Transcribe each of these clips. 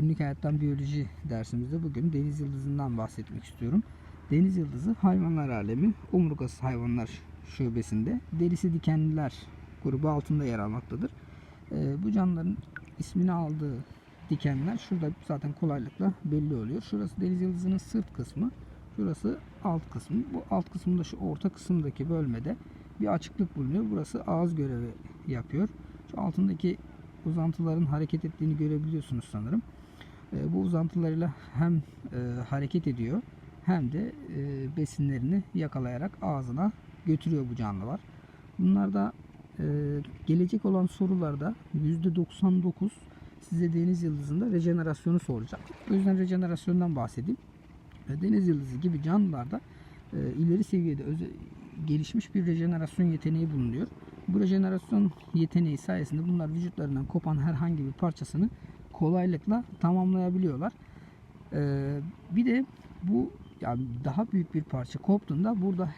Günlük hayattan biyoloji dersimizde bugün deniz yıldızından bahsetmek istiyorum. Deniz yıldızı hayvanlar alemi omurgasız hayvanlar şubesinde derisi dikenliler grubu altında yer almaktadır. Ee, bu canlıların ismini aldığı dikenler şurada zaten kolaylıkla belli oluyor. Şurası deniz yıldızının sırt kısmı. Şurası alt kısmı. Bu alt kısmında şu orta kısımdaki bölmede bir açıklık bulunuyor. Burası ağız görevi yapıyor. Şu altındaki uzantıların hareket ettiğini görebiliyorsunuz sanırım. E, bu uzantılarıyla hem e, hareket ediyor hem de e, besinlerini yakalayarak ağzına götürüyor bu canlılar. Bunlarda e, gelecek olan sorularda %99 size deniz yıldızında rejenerasyonu soracak. O yüzden rejenerasyondan bahsedeyim. E, Deniz yıldızı gibi canlılarda e, ileri seviyede öze- gelişmiş bir rejenerasyon yeteneği bulunuyor. Bu rejenerasyon yeteneği sayesinde bunlar vücutlarından kopan herhangi bir parçasını kolaylıkla tamamlayabiliyorlar. Ee, bir de bu yani daha büyük bir parça koptuğunda burada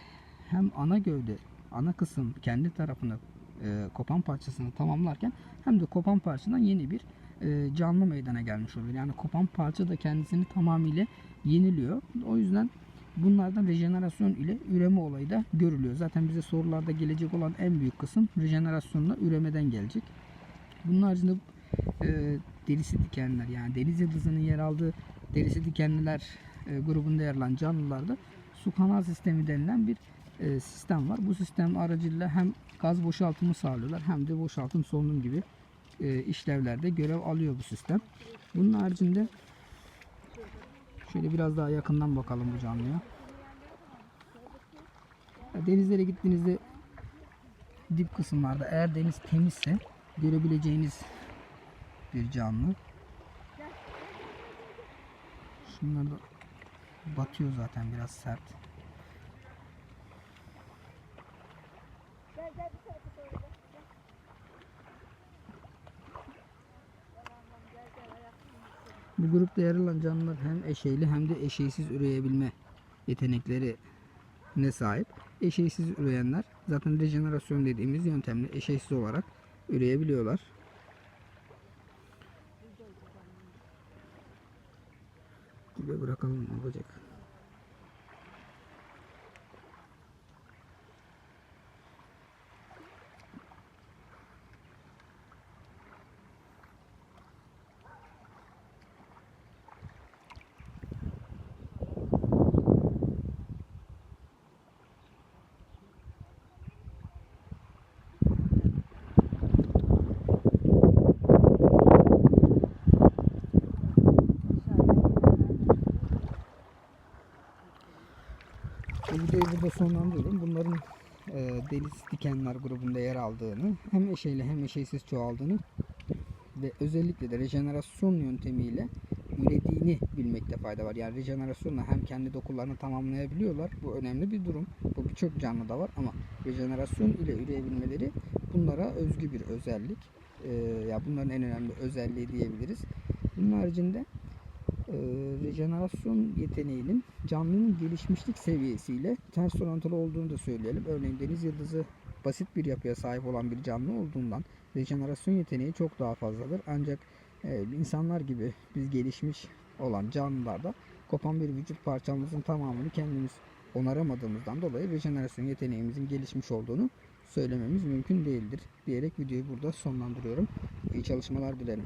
hem ana gövde, ana kısım kendi tarafını e, kopan parçasını tamamlarken hem de kopan parçadan yeni bir e, canlı meydana gelmiş oluyor. Yani kopan parça da kendisini tamamıyla yeniliyor. O yüzden bunlardan rejenerasyon ile üreme olayı da görülüyor. Zaten bize sorularda gelecek olan en büyük kısım rejenerasyonla üremeden gelecek. Bunun haricinde e, derisi dikenler yani deniz yıldızının yer aldığı derisi dikenliler e, grubunda yer alan canlılarda su kanal sistemi denilen bir e, sistem var. Bu sistem aracılığıyla hem gaz boşaltımı sağlıyorlar hem de boşaltım solunum gibi e, işlevlerde görev alıyor bu sistem. Bunun haricinde şöyle biraz daha yakından bakalım bu canlıya. Ya Denizlere gittiğinizde dip kısımlarda eğer deniz temizse görebileceğiniz bir canlı. Şunlar da batıyor zaten biraz sert. Bu grupta yer alan canlılar hem eşeyli hem de eşeysiz üreyebilme yetenekleri ne sahip. Eşeysiz üreyenler zaten rejenerasyon dediğimiz yöntemle eşeysiz olarak üreyebiliyorlar. Dibe bırakalım olacak. Bu videoyu burada sonlandırıyorum. Bunların e, deniz dikenler grubunda yer aldığını, hem eşeyle hem eşeysiz çoğaldığını ve özellikle de rejenerasyon yöntemiyle ürediğini bilmekte fayda var. Yani rejenerasyonla hem kendi dokularını tamamlayabiliyorlar. Bu önemli bir durum. Bu birçok canlıda var ama rejenerasyon ile üreyebilmeleri bunlara özgü bir özellik. E, ya bunların en önemli özelliği diyebiliriz. Bunun haricinde e, rejenerasyon yeteneğinin canlının gelişmişlik seviyesiyle ters orantılı olduğunu da söyleyelim. Örneğin deniz yıldızı basit bir yapıya sahip olan bir canlı olduğundan rejenerasyon yeteneği çok daha fazladır. Ancak e, insanlar gibi biz gelişmiş olan canlılarda kopan bir vücut parçamızın tamamını kendimiz onaramadığımızdan dolayı rejenerasyon yeteneğimizin gelişmiş olduğunu söylememiz mümkün değildir diyerek videoyu burada sonlandırıyorum. İyi çalışmalar dilerim.